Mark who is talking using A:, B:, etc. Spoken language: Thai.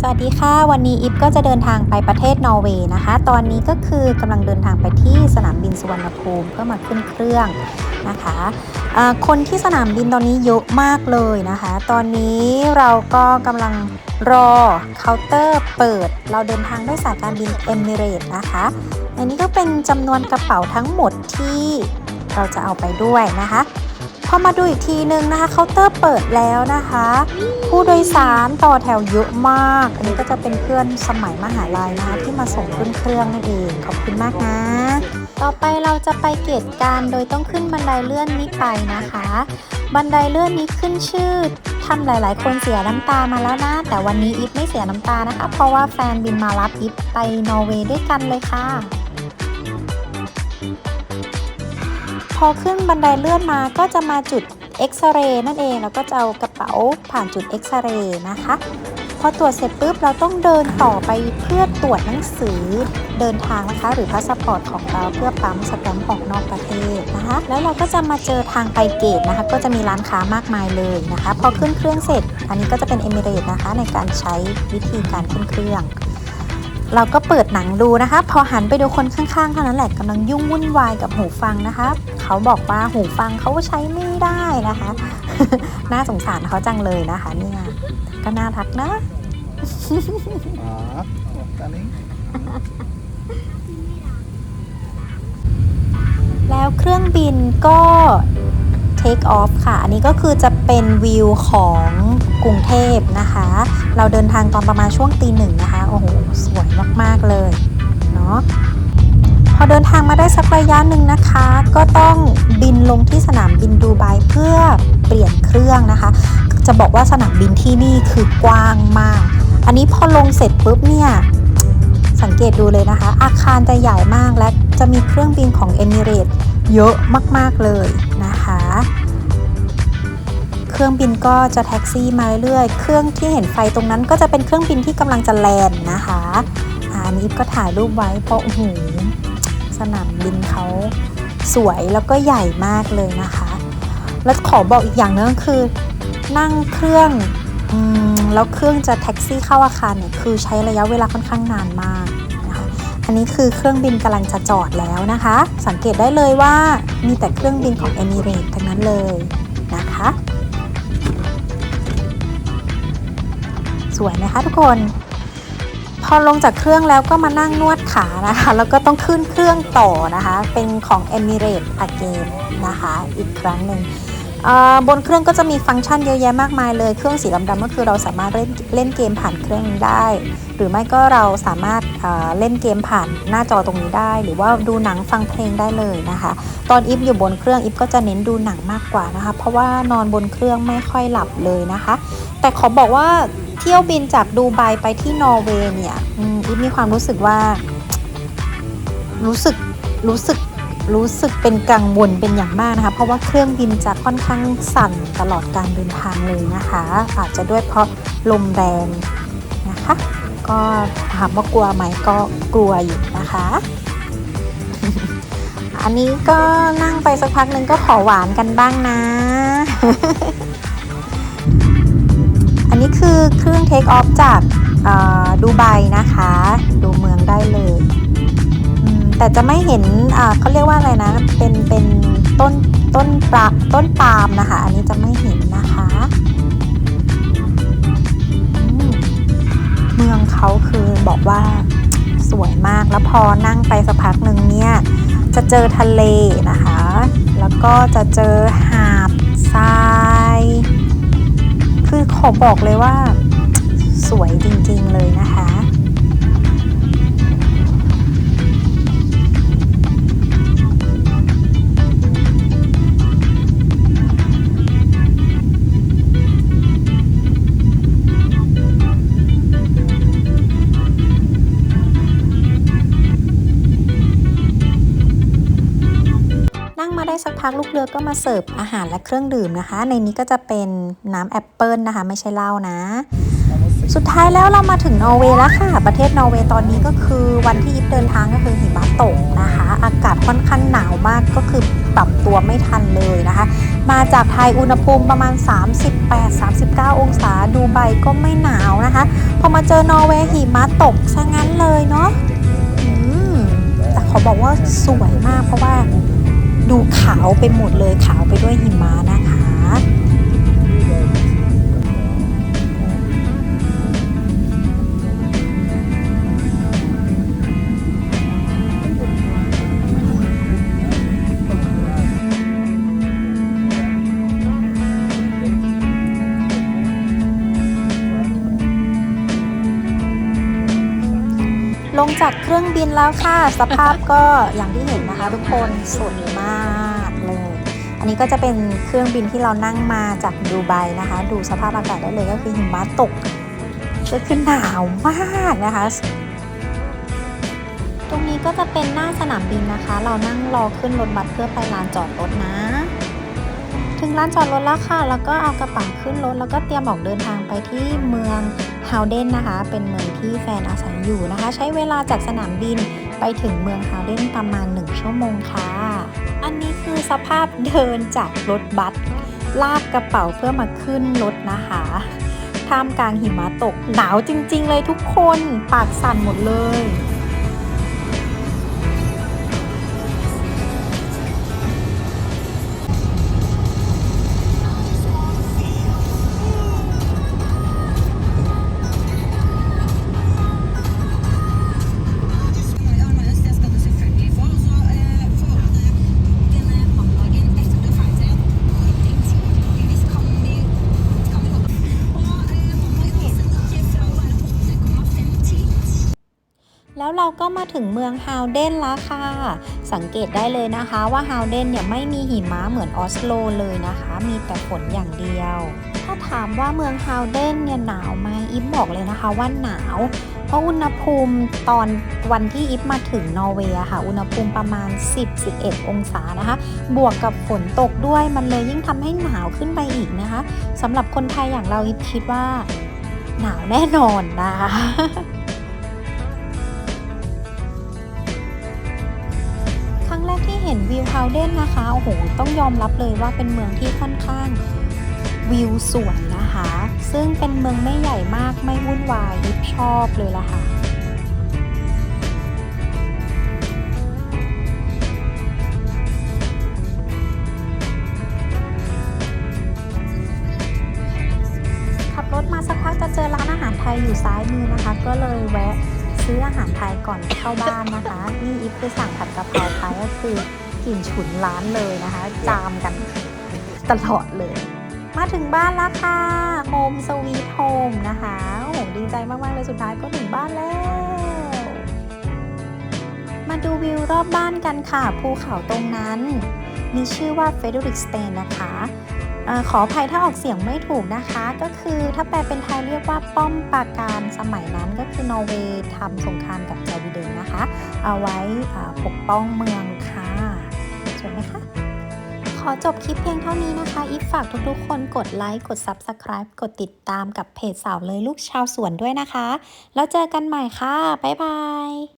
A: สวัสดีค่ะ วันนี้อิฟก็จะเดินทางไปประเทศนอร์เวย์นะคะ ตอนนี้ก็คือกำลังเดินทางไปที่สนามบินสุวรรณภูมิเพื่อมาขึ้นเครื่องนะคะอ่าคนที่สนามบินตอนนี้เยอะมากเลยนะคะ ตอนนี้เราก็กำลังรอเคาน์เตอร์เปิด เราเดินทางด้วยสายการบินเอมิเรตนะคะ อันนี้ก็เป็นจำนวนกระเป๋าทั้งหมดที่เราจะเอาไปด้วยนะคะ พอมาดูอีกทีนึงนะคะเคาน์เตอร์เปิดแล้วนะคะ ผู้โดยสารต่อแถวเยอะมาก อันนี้ก็จะเป็นเพื่อนสมัยมหาลัยนะคะที่มาส่งขึ้นเครื่องนั่นเองขอบคุณมากนะ ต่อไปเราจะไปเกตการโดยต้องขึ้นบันไดเลื่อนนี้ไปนะคะ บันไดเลื่อนนี้ขึ้นชื่อทำหลาย ๆ คนเสียน้ำตามาแล้วนะ แต่วันนี้อีฟไม่เสียน้ำตานะคะ เพราะว่าแฟนบินมารับอีฟไปนอร์เวย์ด้วยกันเลยค่ะ พอขึ้นบันไดเลื่อนมาก็จะมาจุดเอ็กซเรย์นั่นเองแล้วก็จะเอากระเป๋าผ่านจุดเอ็กซเรย์นะคะ พอตรวจเสร็จปุ๊บเราต้องเดินต่อไปเพื่อตรวจหนังสือเดินทางนะคะ หรือพาสปอร์ตของเราเพื่อปั๊มสแตมป์ออกนอกประเทศนะคะ แล้วเราก็จะมาเจอทางไปเกตนะคะ ก็จะมีร้านค้ามากมายเลยนะคะ พอขึ้นเครื่องเสร็จ อันนี้ก็จะเป็นเอมิเรตนะคะ ในการใช้วิธีการขึ้นเครื่อง เราก็เปิดหนังดูนะคะ พอหันไปดูคนข้างๆเท่านั้นแหละกำลังยุ่งวุ่นวายกับหูฟังนะคะ เขาบอกว่าหูฟังเขาใช้ไม่ได้นะคะ น่าสงสารเขาจังเลยนะคะเนี่ยก็น่ารักนะ
B: Ah, darling.
A: แล้วเครื่องบินก็ take off ค่ะ อันนี้ก็คือจะเป็นวิวของกรุงเทพนะคะ เราเดินทางตอนประมาณช่วงตีหนึ่งนะคะ โอ้โห สวยมาก ๆ เลยเนาะพอเดินทางมาได้สักระยะหนึ่งนะคะ ก็ต้องบินลงที่สนามบินดูไบเพื่อเปลี่ยนเครื่องนะคะ จะบอกว่าสนามบินที่นี่คือกว้างมาก อันนี้พอลงเสร็จปุ๊บเนี่ยสังเกตดูเลยนะคะ อาคารจะใหญ่มากและจะมีเครื่องบินของเอมิเรตเยอะมาก ๆ เลยนะคะ เครื่องบินก็จะแท็กซี่มาเรื่อยๆ เครื่องที่เห็นไฟตรงนั้นก็จะเป็นเครื่องบินที่กำลังจะแลนด์นะคะอันนี้ก็ถ่ายรูปไว้เพราะโอ้โหสนามบินเขาสวยแล้วก็ใหญ่มากเลยนะคะ แล้วขอบอกอีกอย่างนึงคือ นั่งเครื่องอแล้วเครื่องจะแท็กซี่เข้าอาคารเนี่ยคือใช้ระยะเวลาค่อนข้างนานมากนะคะ อันนี้คือเครื่องบินกำลังจะจอดแล้วนะคะ สังเกตได้เลยว่ามีแต่เครื่องบินของเอมิเรตทั้งนั้นเลยนะคะ สวยไหมคะทุกคน พอลงจากเครื่องแล้วก็มานั่งนวดขานะคะ แล้วก็ต้องขึ้นเครื่องต่อนะคะ เป็นของ e m i r a t e again นะคะ อีกครั้งหนึ่งบนเครื่องก็จะมีฟังก์ชันเยอะแยะมากมายเลย เครื่องสีดำๆก็คือเราสามารถเล่นเล่นเกมผ่านเครื่องได้ หรือไม่ก็เราสามารถเล่นเกมผ่านหน้าจอตรงนี้ได้ หรือว่าดูหนังฟังเพลงได้เลยนะคะ ตอนอิฟอยู่บนเครื่องอิฟก็จะเน้นดูหนังมากกว่านะคะ เพราะว่านอนบนเครื่องไม่ค่อยหลับเลยนะคะ แต่ขอบอกว่า เที่ยวบินจากดูไบไปที่นอร์เวย์เนี่ยอืมอีฟมีความรู้สึกว่า รู้สึกรู้สึกรู้สึกเป็นกังวลเป็นอย่างมากนะคะ เพราะว่าเครื่องบินจะค่อนข้างสั่นตลอดการเดินทางเลยนะคะ อาจจะด้วยเพราะลมแรงนะคะ ก็ถามว่ากลัวไหมก็กลัวอยู่นะคะ อันนี้ก็นั่งไปสักพักหนึ่งก็ขอหวานกันบ้างนะ นนี้คือเครื่องเทคออฟจากดูไบนะคะ ดูเมืองได้เลย แต่จะไม่เห็นเขาเรียกว่าอะไรนะ เป็นเป็นต้นต้นปลาต้นปาล์มนะคะ อันนี้จะไม่เห็นนะคะมเมืองเขาคือบอกว่าสวยมากแล้วพอนั่งไปสักพักหนึ่งเนี่ย จะเจอทะเลนะคะ แล้วก็จะเจอหาดทราย คือขอบอกเลยว่าสวยจริง ๆ เลย สักพักลูกเรือก็มาเสิร์ฟอาหารและเครื่องดื่มนะคะ ในนี้ก็จะเป็นน้ำแอปเปิลนะคะ ไม่ใช่เหล้านะ สุดท้ายแล้วเรามาถึงนอร์เวย์แล้วค่ะ ประเทศนอร์เวย์ตอนนี้ก็คือวันที่ยิปเดินทางก็คือหิมะตกนะคะ อากาศค่อนข้างหนาวมากก็คือปรับตัวไม่ทันเลยนะคะ มาจากไทยอุณหภูมิประมาณ 38-39 องศาดูไบก็ไม่หนาวนะคะ พอมาเจอนอร์เวย์หิมะตกซะงั้นเลยเนาะแต่ขอบอกว่าสวยมากเพราะว่า ดูขาวไปหมดเลยขาวไปด้วยหิมะนะคะ จากเครื่องบินแล้วค่ะ สภาพก็อย่างที่เห็นนะคะ ทุกคนสวยมากเลย อันนี้ก็จะเป็นเครื่องบินที่เรานั่งมาจากดูไบนะคะ ดูสภาพอากาศได้เลยก็คือหิมะตกก็คือหนาวมากนะคะ ตรงนี้ก็จะเป็นหน้าสนามบินนะคะ เรานั่งรอขึ้นรถบัสเพื่อไปลานจอดรถนะ ถึงลานจอดรถแล้วค่ะ แล้วก็เอากระเป๋าขึ้นรถ แล้วก็เตรียมออกเดินทางไปที่เมืองฮาวเดนนะคะ เป็นเมืองที่แฟนอาศัยอยู่นะคะ ใช้เวลาจากสนามบินไปถึงเมืองฮาวเดนประมาณ 1 ชั่วโมงค่ะ อันนี้คือสภาพเดินจากรถบัสลากกระเป๋าเพื่อมาขึ้นรถนะคะท่ามกลางหิมะตกหนาวจริง ๆ เลยทุกคนปากสั่นหมดเลย แล้วเราก็มาถึงเมืองฮาวเดนแล้วค่ะ สังเกตได้เลยนะคะว่าฮาวเดนเนี่ยไม่มีหิมะเหมือนออสโลเลยนะคะ มีแต่ฝนอย่างเดียว ถ้าถามว่าเมืองฮาวเดนเนี่ยหนาวไหมอิฟบอกเลยนะคะว่าหนาว เพราะอุณหภูมิตอนวันที่อิฟมาถึงนอร์เวย์ค่ะ อุณหภูมิประมาณ 10-11 องศานะคะ บวกกับฝนตกด้วยมันเลยยิ่งทำให้หนาวขึ้นไปอีกนะคะสำหรับคนไทยอย่างเราอิฟคิดว่า หนาวแน่นอนนะคะ เห็นวิวเฮาเดนนะคะ โอ้โห ต้องยอมรับเลยว่าเป็นเมืองที่ค่อนข้างวิวสวยนะคะ ซึ่งเป็นเมืองไม่ใหญ่มากไม่วุ่นวายยิบชอบเลยล่ะค่ะขับรถมาสักพักจะเจอร้านอาหารไทยอยู่ซ้ายมือนะคะ ก็เลยแวะ ซื้ออาหารไทยก่อนเข้าบ้านนะคะ นี่อีฟไปสั่งผัดกะเพราไทยก็คือกลิ่นฉุนร้านเลยนะคะ จามกันตลอดเลย มาถึงบ้านแล้วค่ะโฮมสวีทโฮมนะคะโอ้ดีใจมาก ๆ เลยสุดท้ายก็ถึงบ้านแล้ว มาดูวิวรอบบ้านกันค่ะ ภูเขาตรงนั้น มีชื่อว่าเฟเดริกสเตนนะคะ อขออภัยถ้าออกเสียงไม่ถูกนะคะ ก็คือถ้าแปลเป็นไทยเรียกว่าป้อมปราการสมัยนั้นก็คือนอร์เวย์ทำสงครามกับสวีเดนนะคะ เอาไว้ปกป้องเมืองค่ะสวยไหมคะขอจบคลิปเพียงเท่านี้นะคะ อีฟฝากทุกๆ คนกดไลค์ กด Subscribe กดติดตามกับเพจสาวเลยลูกชาวสวนด้วยนะคะ แล้วเจอกันใหม่ค่ะ บ๊ายบาย